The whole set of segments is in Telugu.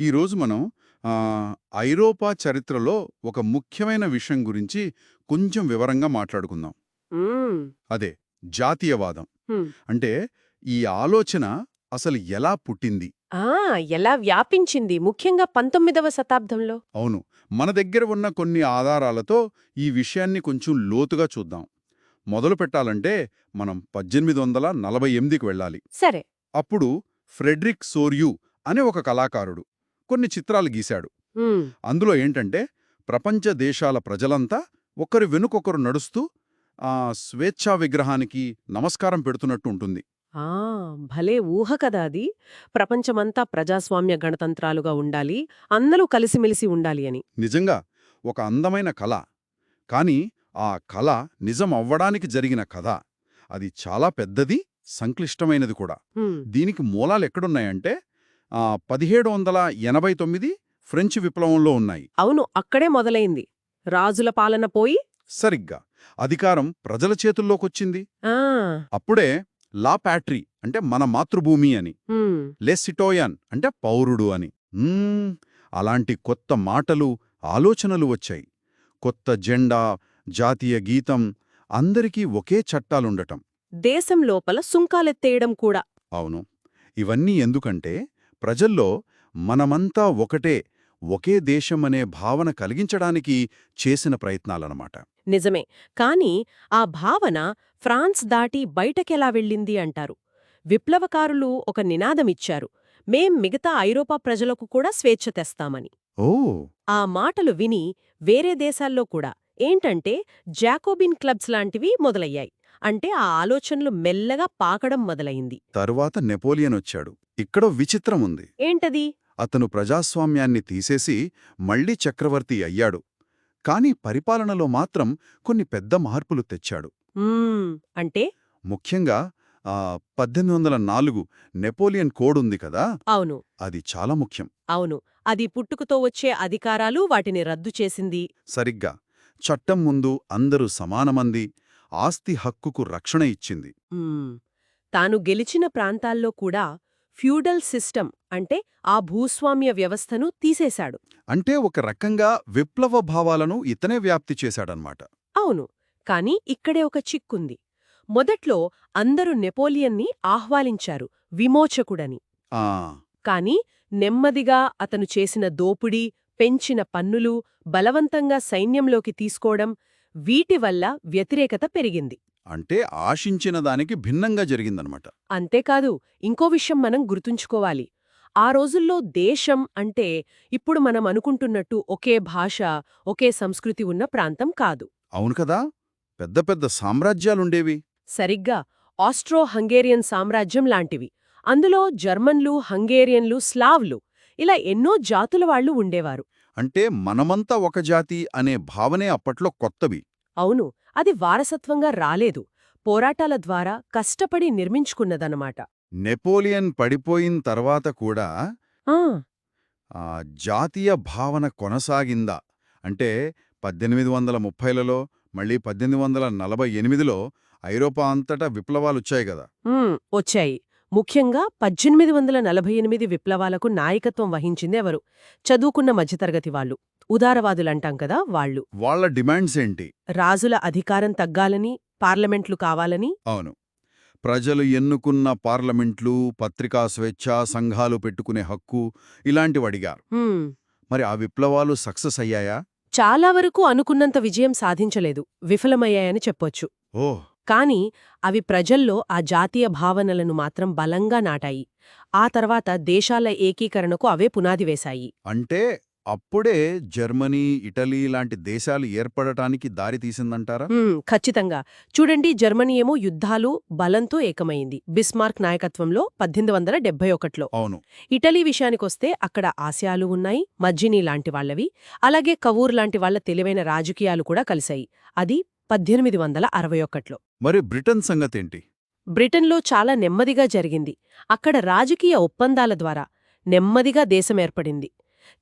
ఈరోజు మనం ఐరోపా చరిత్రలో ఒక ముఖ్యమైన విషయం గురించి కొంచెం వివరంగా మాట్లాడుకుందాం. అదే జాతీయవాదం. అంటే ఈ ఆలోచన అసలు ఎలా పుట్టింది? ఆ ఎలా వ్యాపించింది? ముఖ్యంగా పంతొమ్మిదవ శతాబ్దంలో. అవును. మన దగ్గర ఉన్న కొన్ని ఆధారాలతో ఈ విషయాన్ని కొంచెం లోతుగా చూద్దాం. మొదలు పెట్టాలంటే మనం పద్దెనిమిది వందల నలభై ఎనిమిదికి వెళ్ళాలి. సరే. అప్పుడు ఫ్రెడ్రిక్ సోర్యూ అనే ఒక కళాకారుడు. కొన్ని చిత్రాలు గీశాడు. అందులో ఏంటంటే ప్రపంచ దేశాల ప్రజలంతా ఒకరి వెనుకొకరు నడుస్తూ ఆ స్వేచ్ఛా విగ్రహానికి నమస్కారం పెడుతున్నట్టు ఉంటుంది. ఆ భలే ఊహ కదా అది. ప్రపంచమంతా ప్రజాస్వామ్య గణతంత్రాలుగా ఉండాలి అందరూ కలిసిమెలిసి ఉండాలి అని. నిజంగా ఒక అందమైన కళ. కాని ఆ కళ నిజం అవ్వడానికి జరిగిన కథ. అది చాలా పెద్దది సంక్లిష్టమైనది కూడా. దీనికి మూలాలు ఎక్కడున్నాయంటే పదిహేడు వందల ఎనభై తొమ్మిది ఫ్రెంచ్ విప్లవంలో ఉన్నాయి. అవును అక్కడే మొదలైంది. రాజుల పాలన పోయి సరిగ్గా. అధికారం ప్రజల చేతుల్లోకొచ్చింది. అప్పుడే లా ప్యాట్రీ అంటే మన మాతృభూమి అని. లెసిటోయన్ అంటే పౌరుడు అని. అలాంటి కొత్త మాటలు ఆలోచనలు వచ్చాయి. కొత్త జెండా జాతీయ గీతం అందరికీ ఒకే చట్టాలుండటం. దేశం లోపల సుంకాలెత్తేయడం కూడా. అవును. ఇవన్నీ ఎందుకంటే ప్రజల్లో మనమంతా ఒకటే ఒకే దేశమనే భావన కలిగించడానికి చేసిన ప్రయత్నాలన్నమాట. నిజమే. కాని ఆ భావన ఫ్రాన్స్ దాటి బయటకెలా వెళ్ళింది అంటారు. విప్లవకారులు ఒక నినాదమిచ్చారు. మేం మిగతా ఐరోపా ప్రజలకు కూడా స్వేచ్ఛ తెస్తామని. ఓ! ఆ మాటలు విని వేరే దేశాల్లో కూడా ఏంటంటే జాకోబిన్ క్లబ్స్ లాంటివి మొదలయ్యాయి. అంటే ఆ ఆలోచనలు మెల్లగా పాకడం మొదలైంది. తరువాత నెపోలియన్ వచ్చాడు. ఇక్కడో విచిత్రం ఉంది ఏంటది? అతను ప్రజాస్వామ్యాన్ని తీసేసి మళ్ళీ చక్రవర్తి అయ్యాడు. కాని పరిపాలనలో మాత్రం కొన్ని పెద్ద మార్పులు తెచ్చాడు. అంటే? ముఖ్యంగా పద్దెనిమిది వందల నాలుగు నెపోలియన్ కోడ్ ఉంది కదా? అవును. అది చాలా ముఖ్యం. అవును. అది పుట్టుకతో వచ్చే అధికారాలు వాటిని రద్దు చేసింది. సరిగ్గా. చట్టం ముందు అందరూ సమానమంది ఆస్తి హక్కుకు రక్షణ ఇచ్చింది. తాను గెలిచిన ప్రాంతాల్లో కూడా ఫ్యూడల్ సిస్టమ్ అంటే ఆ భూస్వామ్య వ్యవస్థను తీసేశాడు. అంటే ఒక రకంగా విప్లవ భావాలను ఇతనే వ్యాప్తి చేశాడనమాట అవును కాని ఇక్కడే ఒక చిక్కుంది. మొదట్లో అందరూ నెపోలియన్ని ఆహ్వానించారు విమోచకుడని. ఆ! కాని నెమ్మదిగా అతను చేసిన దోపిడీ పెంచిన పన్నులు బలవంతంగా సైన్యంలోకి తీసుకోవడం వీటి వల్ల వ్యతిరేకత పెరిగింది. అంటే ఆశించిన దానికి భిన్నంగా జరిగిందనమాట. అంతేకాదు ఇంకో విషయం మనం గుర్తుంచుకోవాలి. ఆ రోజుల్లో దేశం అంటే ఇప్పుడు మనం అనుకుంటున్నట్టు ఒకే భాష ఒకే సంస్కృతి ఉన్న ప్రాంతం కాదు. అవును కదా? పెద్ద పెద్ద సామ్రాజ్యాలుండేవి. సరిగ్గా ఆస్ట్రో హంగేరియన్ సామ్రాజ్యం లాంటివి. అందులో జర్మన్లు హంగేరియన్లు స్లావ్లు ఇలా ఎన్నో జాతుల వాళ్ళు ఉండేవారు. అంటే మనమంతా ఒక జాతి అనే భావనే అప్పట్లో కొత్తవి. అవును అది వారసత్వంగా రాలేదు. పోరాటాల ద్వారా కష్టపడి నిర్మించుకున్నదన్నమాట. నెపోలియన్ పడిపోయిన తర్వాత కూడా జాతీయ భావన కొనసాగిందా? అంటే పద్దెనిమిది వందల ముప్పైలలో మళ్ళీ పద్దెనిమిది వందల నలభై ఎనిమిదిలో ఐరోపా అంతటా విప్లవాలొచ్చాయి కదా? వచ్చాయి. ముఖ్యంగా పద్దెనిమిది వందల నలభై ఎనిమిది విప్లవాలకు నాయకత్వం వహించింది ఎవరు? చదువుకున్న మధ్యతరగతి వాళ్ళు. ఉదారవాదులంటాం కదా వాళ్ళు. వాళ్ళ డిమాండ్స్ ఏంటి? రాజుల అధికారం తగ్గాలని పార్లమెంట్లు కావాలని? అవును. ప్రజలు ఎన్నుకున్న పార్లమెంట్లు పత్రికా స్వేచ్ఛ సంఘాలు పెట్టుకునే హక్కు ఇలాంటివి అడిగారు. హ్మ్, మరి ఆ విప్లవాలు సక్సెస్ అయ్యాయా? చాలా వరకు అనుకున్నంత విజయం సాధించలేదు. విఫలమయ్యాయని చెప్పొచ్చు. ఓహ్ కాని అవి ప్రజల్లో ఆ జాతీయ భావనలను మాత్రం బలంగా నాటాయి. ఆ తర్వాత దేశాల ఏకీకరణకు అవే పునాది వేశాయి. అంటే అప్పుడే జర్మనీ ఇటలీ లాంటి దేశాలు ఏర్పడటానికి దారి తీసిందంటారా? ఖచ్చితంగా. చూడండి జర్మనీ ఏమో యుద్ధాలు బలంతో ఏకమైంది. బిస్మార్క్ నాయకత్వంలో పద్దెనిమిది వందల డెబ్బై ఒకటిలో. అవును. ఇటలీ విషయానికొస్తే అక్కడ ఆశయాలు ఉన్నాయి మజ్జినీ లాంటి వాళ్ళవి అలాగే కవూర్ లాంటి వాళ్ళ తెలివైన రాజకీయాలు కూడా కలిశాయి. అది పద్దెనిమిది వందల అరవై ఒకటిలో. మరి బ్రిటన్ సంగతేంటి? బ్రిటన్లో చాలా నెమ్మదిగా జరిగింది. అక్కడ రాజకీయ ఒప్పందాల ద్వారా నెమ్మదిగా దేశం ఏర్పడింది.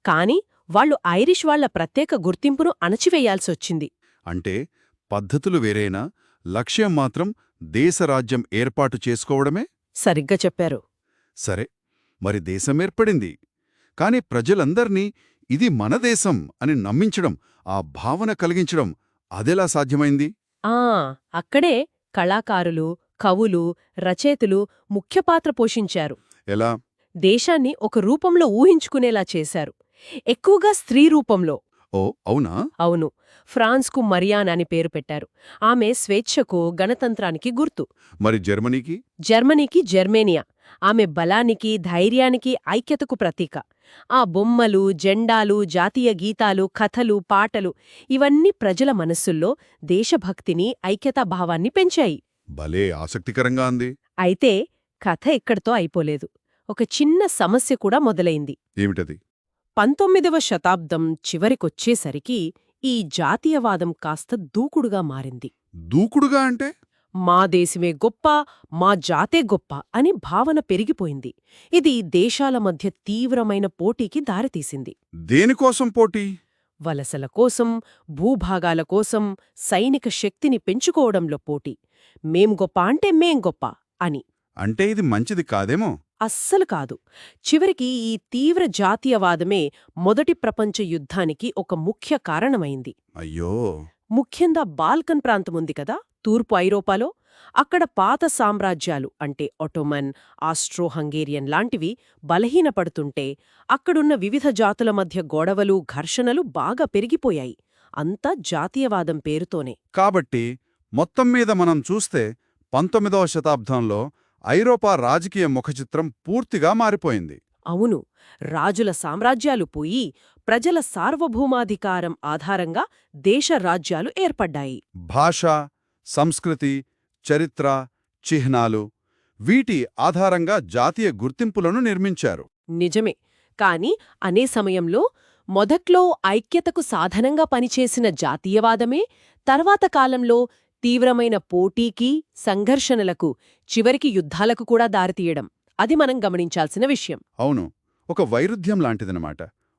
కాని వాళ్ళు ఐరిష్ వాళ్ళ ప్రత్యేక గుర్తింపును అణచివేయాల్సొచ్చింది. అంటే పద్ధతులు వేరేనా లక్ష్యం మాత్రం దేశరాజ్యం ఏర్పాటు చేసుకోవడమే? సరిగ్గా చెప్పారు. సరే మరి దేశం ఏర్పడింది. కాని ప్రజలందర్నీ ఇది మన దేశం అని నమ్మించడం ఆ భావన కలిగించడం అదెలా సాధ్యమైంది? ఆ అక్కడే కళాకారులు కవులు రచయితలు ముఖ్య పాత్ర పోషించారు. ఎలా? దేశాన్ని ఒక రూపంలో ఊహించుకునేలా చేశారు. ఎక్కువగా స్త్రీ రూపంలో. ఓ అవునా? అవును. ఫ్రాన్స్కు మరియాన్ అని పేరు పెట్టారు. ఆమె స్వేచ్ఛకు గణతంత్రానికి గుర్తు. మరి జర్మనీకి? జర్మనీకి జర్మేనియా. ఆమె బలానికి ధైర్యానికి ఐక్యతకు ప్రతీక. ఆ బొమ్మలు జెండాలు జాతీయ గీతాలు కథలు పాటలు ఇవన్నీ ప్రజల మనస్సుల్లో దేశభక్తిని ఐక్యతాభావాన్ని పెంచాయి. భలే ఆసక్తికరంగా ఉంది అయితే కథ ఇక్కడితో అయిపోలేదు. ఒక చిన్న సమస్య కూడా మొదలైంది. ఏమిటది? పంతొమ్మిదవ శతాబ్దం చివరికొచ్చేసరికి ఈ జాతీయవాదం కాస్త దూకుడుగా మారింది. దూకుడుగా అంటే? మా దేశమే గొప్ప మా జాతే గొప్ప అని భావన పెరిగిపోయింది. ఇది దేశాల మధ్య తీవ్రమైన పోటీకి దారితీసింది. దేనికోసం పోటీ? వలసల కోసం భూభాగాల కోసం సైనిక శక్తిని పెంచుకోవడంలో పోటీ. మేం గొప్ప అంటే మేం గొప్ప అని. అంటే ఇది మంచిది కాదేమో? అస్సలు కాదు. చివరికి ఈ తీవ్ర జాతీయవాదమే మొదటి ప్రపంచ యుద్ధానికి ఒక ముఖ్య కారణమైంది. అయ్యో! ముఖ్యంగా బాల్కన్ ప్రాంతముంది కదా తూర్పు ఐరోపాలో. అక్కడ పాత సామ్రాజ్యాలు అంటే ఒటోమన్ ఆస్ట్రో హంగేరియన్ లాంటివి బలహీనపడుతుంటే అక్కడున్న వివిధ జాతుల మధ్య గొడవలు ఘర్షణలు బాగా పెరిగిపోయాయి. అంతా జాతీయవాదం పేరుతోనే. కాబట్టి మొత్తం మీద మనం చూస్తే పంతొమ్మిదవ శతాబ్దంలో ఐరోపా రాజకీయ ముఖచిత్రం పూర్తిగా మారిపోయింది. అవును. రాజుల సామ్రాజ్యాలు పోయి ప్రజల సార్వభౌమాధికారం ఆధారంగా దేశ రాజ్యాలు ఏర్పడ్డాయి. భాష సంస్కృతి చరిత్ర చిహ్నాలు వీటి ఆధారంగా జాతీయ గుర్తింపులను నిర్మించారు. నిజమే. కాని అనే సమయంలో మొదట్లో ఐక్యతకు సాధనంగా పనిచేసిన జాతీయవాదమే తర్వాత కాలంలో తీవ్రమైన పోటీకి సంఘర్షణలకు చివరికి యుద్ధాలకు కూడా దారితీయడం. అది మనం గమనించాల్సిన విషయం. అవును. ఒక వైరుధ్యం లాంటిదనమాట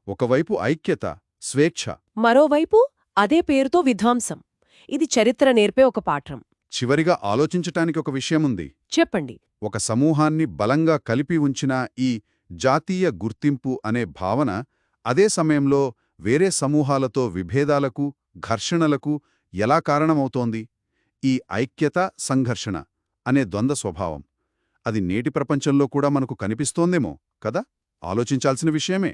ఒకవైపు ఐక్యత స్వేచ్ఛ. మరోవైపు అదే పేరుతో విధ్వంసం. ఇది చరిత్ర నేర్పే ఒక పాఠం. చివరిగా ఆలోచించటానికి ఒక విషయముంది. చెప్పండి. ఒక సమూహాన్ని బలంగా కలిపి ఉంచిన ఈ జాతీయ గుర్తింపు అనే భావన అదే సమయంలో వేరే సమూహాలతో విభేదాలకు ఘర్షణలకు ఎలా కారణమవుతోంది? ఈ ఐక్యత సంఘర్షణ అనే ద్వంద్వ స్వభావం. అది నేటి ప్రపంచంలో కూడా మనకు కనిపిస్తోందేమో కదా? ఆలోచించాల్సిన విషయమే.